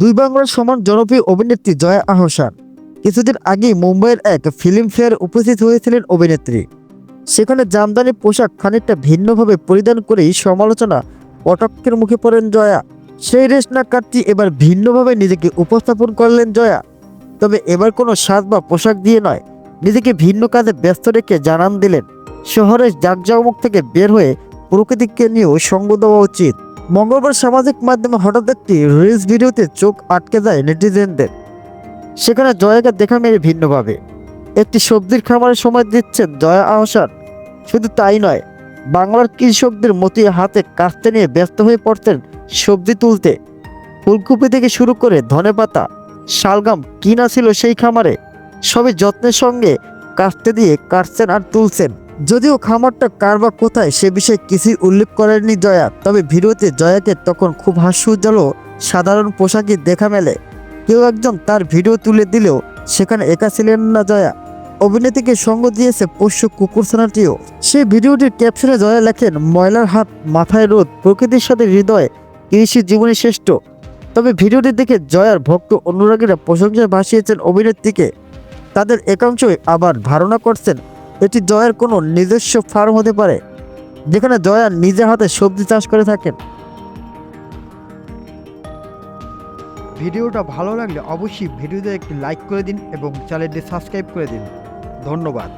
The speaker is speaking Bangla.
দুই বাংলার সমান জনপ্রিয় অভিনেত্রী জয়া আহসান। কিছুদিন আগেই মুম্বাইয়ের এক ফিল্ম ফেয়ার উপস্থিত হয়েছিলেন অভিনেত্রী। সেখানে জামদানি পোশাক খানিকটা ভিন্নভাবে পরিধান করেই সমালোচনা কটাক্ষের মুখে পড়েন জয়া। সেই রেশ না কাটতি এবার ভিন্নভাবে নিজেকে উপস্থাপন করলেন জয়া। তবে এবার কোনো সাজ বা পোশাক দিয়ে নয়, নিজেকে ভিন্ন কাজে ব্যস্ত রেখে জানান দিলেন। শহরের জাকজমক থেকে বের হয়ে প্রকৃতিকে নিয়েও সঙ্গ দেওয়া উচিত। মঙ্গলবার সামাজিক মাধ্যমে হঠাৎ একটি রিলস ভিডিওতে চোখ আটকে যায় নেটিজেনদের। সেখানে জয়াকে দেখা মেরে ভিন্নভাবে। একটি সবজির খামারের সময় দিচ্ছেন জয়া আহসান। শুধু তাই নয়, বাংলার কৃষকদের মতি হাতে কাস্তে নিয়ে ব্যস্ত হয়ে পড়তেন সবজি তুলতে। ফুলকপি থেকে শুরু করে ধনেপাতা শালগাম, কিনা ছিল সেই খামারে। সবই যত্নের সঙ্গে কাস্তে দিয়ে কাটছেন আর তুলছেন। যদিও খামারটা কার বা কোথায় সে বিষয়ে কিছুই উল্লেখ করেননি জয়া, তবে ভিডিওতে জয়াকে তখন খুব হাস্যোজ্জ্বল সাধারণ পোশাকই দেখা মেলে। কেউ একজন তার ভিডিও তুলে দিলেও সেখানে একা ছিলেন না জয়া। অভিনেত্রীকে সঙ্গ দিয়েছে পোষ্য কুকুরছানাটিও সেই ভিডিওটির ক্যাপশনে জয়া লেখেন, ময়লার হাত মাথায় রোদ, প্রকৃতির সাথে হৃদয়, কৃষি জীবনে শ্রেষ্ঠ। তবে ভিডিওটি দেখে জয়ার ভক্ত অনুরাগীরা প্রশংসায় ভাসিয়েছেন অভিনেত্রীকে। তাদের একাংশই আবার ধারণা করছেন এটি জয়ের কোনো নিজস্ব ফার্ম হতে পারে, যেখানে জয়া নিজে হাতে সবজি চাষ করে থাকেন। ভিডিওটা ভালো লাগলে অবশ্যই ভিডিওতে একটি লাইক করে দিন এবং চ্যানেলটি সাবস্ক্রাইব করে দিন। ধন্যবাদ।